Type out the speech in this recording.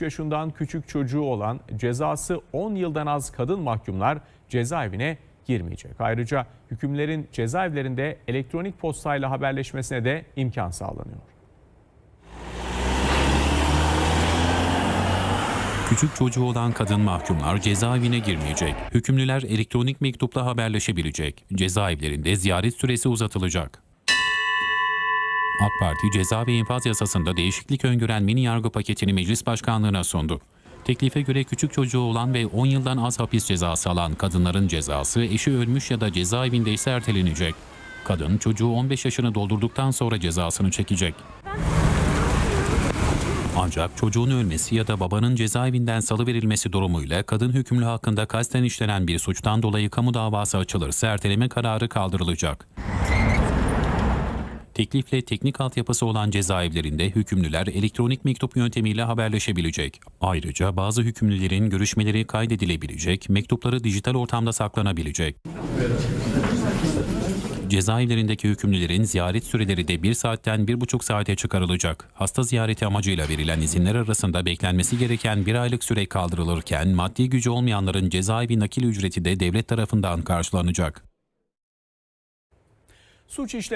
yaşından küçük çocuğu olan cezası 10 yıldan az kadın mahkumlar cezaevine girmeyecek. Ayrıca hükümlerin cezaevlerinde elektronik postayla haberleşmesine de imkan sağlanıyor. Küçük çocuğu olan kadın mahkumlar cezaevine girmeyecek. Hükümlüler elektronik mektupla haberleşebilecek. Cezaevlerinde ziyaret süresi uzatılacak. AK Parti ceza ve infaz yasasında değişiklik öngören mini yargı paketini meclis başkanlığına sundu. Teklife göre küçük çocuğu olan ve 10 yıldan az hapis cezası alan kadınların cezası eşi ölmüş ya da cezaevinde ise ertelenecek. Kadın çocuğu 15 yaşını doldurduktan sonra cezasını çekecek. Ancak çocuğun ölmesi ya da babanın cezaevinden salıverilmesi durumuyla kadın hükümlü hakkında kasten işlenen bir suçtan dolayı kamu davası açılırsa erteleme kararı kaldırılacak. Teklifle teknik altyapısı olan cezaevlerinde hükümlüler elektronik mektup yöntemiyle haberleşebilecek. Ayrıca bazı hükümlülerin görüşmeleri kaydedilebilecek, mektupları dijital ortamda saklanabilecek. Cezaevlerindeki hükümlülerin ziyaret süreleri de 1 saatten 1,5 saate çıkarılacak. Hasta ziyareti amacıyla verilen izinler arasında beklenmesi gereken bir aylık süre kaldırılırken maddi gücü olmayanların cezaevi nakil ücreti de devlet tarafından karşılanacak. Suç işleme